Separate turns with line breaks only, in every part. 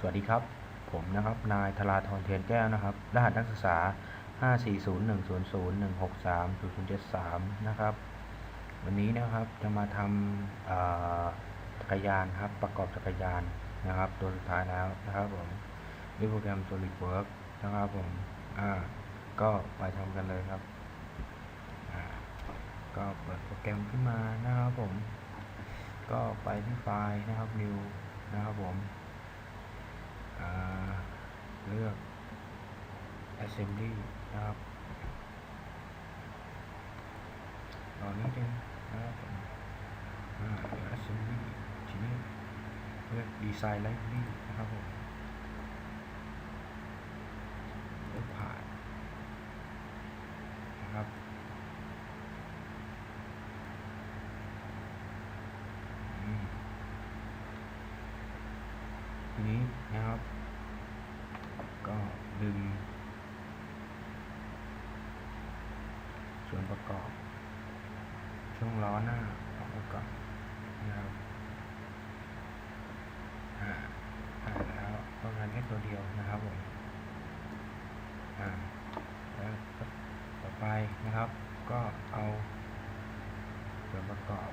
สวัสดีครับ ผมนะครับ นายธราธรเทียนแก้วนะครับ รหัสนักศึกษา 5401001300073 นะครับ วันนี้นะครับจะมาทำจักรยานครับ ประกอบจักรยานนะครับ ตัวสุดท้ายแล้วนะครับผมด้วยโปรแกรม SolidWorks นะครับผม อ่า ก็ไปทำกันเลยครับ ก็เปิดโปรแกรมขึ้นมานะครับผม ก็ไปที่ไฟล์นะครับ New นะครับผม อ่า เลือก assembly นะครับตอนนี้เองนะครับอ่า assembly ทีนี้เลือก design library นะครับผมเลือกผ่านนะครับ อืมทีนี้นะครับ ก็ดึง ส่วนประ กอบ ช่วงล้อหน้าออกมาก่อบนะครับอ่าอ่าแล้วก็งานแค่ตัวเดียวนะครับผมอ่าแล้วต่อไปนะครับ ก็เอาส่วนประกอบ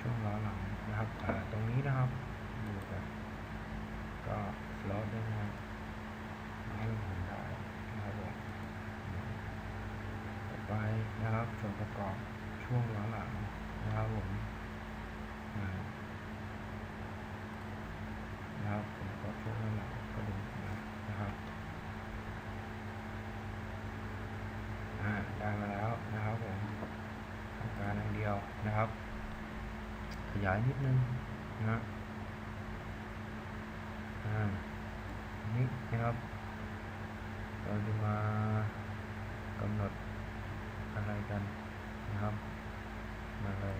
ช่วงล้อหลังนะครับอ่าตรงนี้นะครับดูกันก็สล็อตได้นะครับให้มันหมุนได้นะครับผมต่อ ไปนะครับ ส่วนประกอบช่วงล้อหลังนะครับผมนะครับส่วนประกอบช่วงล้อหลังก็ดึงมานะครับอ่าได้มาแล้วนะครับผมทำการอย่างเดียวนะครับ ขยายนิดนึงนะฮะอ่าอันนี้นะครับ เราจะมากำหนด อะไรกันนะครับ มาเลย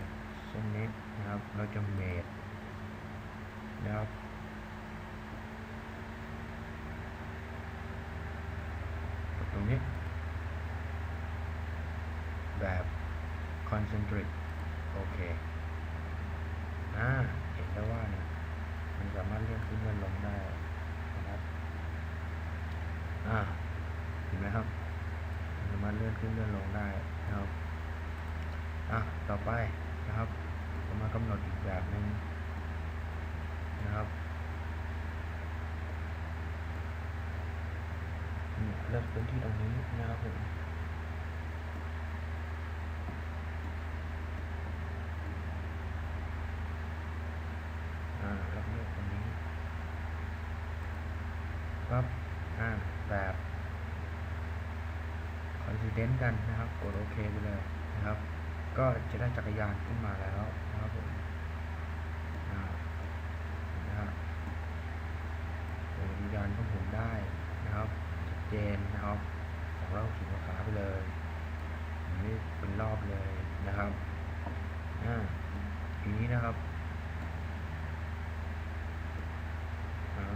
เส้นนี้นะครับ เราจะเมดนะครับตรงนี้ แบบ concentric โอเคอ่าเห็นแล้ว่าเนี่ยมันสามารถเลื่อนขึ้นเลื่อนลงได้นะครับอ่าเห็นไหมครับารถเลื่อนขึ้นเลื่อนลงได้นะครับอะต่อไปนะครับผมมากำหนดอีกแบบหนึ่งนะครับเลือกพื้นที่ตรงนี้นะครับผมอ่าแล้วเลือกตรงนี้ปั๊บอ่าแบบ ซิเดนต์กันนะครับ กดโอเคไปเลยนะครับ ก็จะได้จักรยานขึ้นมาแล้วนะครับผมนะครับจักรยานของผมได้นะครับชัดเจนนะครับสองร้อยหกสิบองศาไปเลยอันนี้เป็นรอบเลยนะครับอ่าทีนี้นะครับอ่า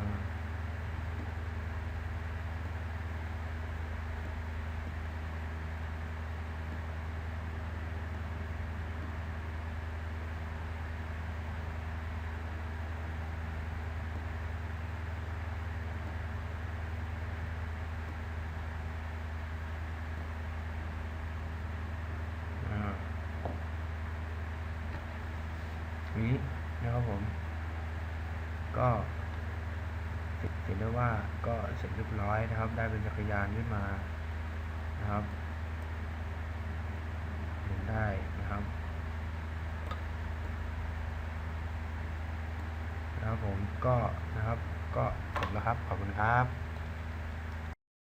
อ่า นี้นะครับผม ก็เห็นได้ว่าก็เสร็จเรียบร้อยนะครับ ได้เป็นจักรยานขึ้นมานะครับหมุนได้นะครับนะครับผมก็นะครับ ก็จบแล้วครับ ขอบคุณครับ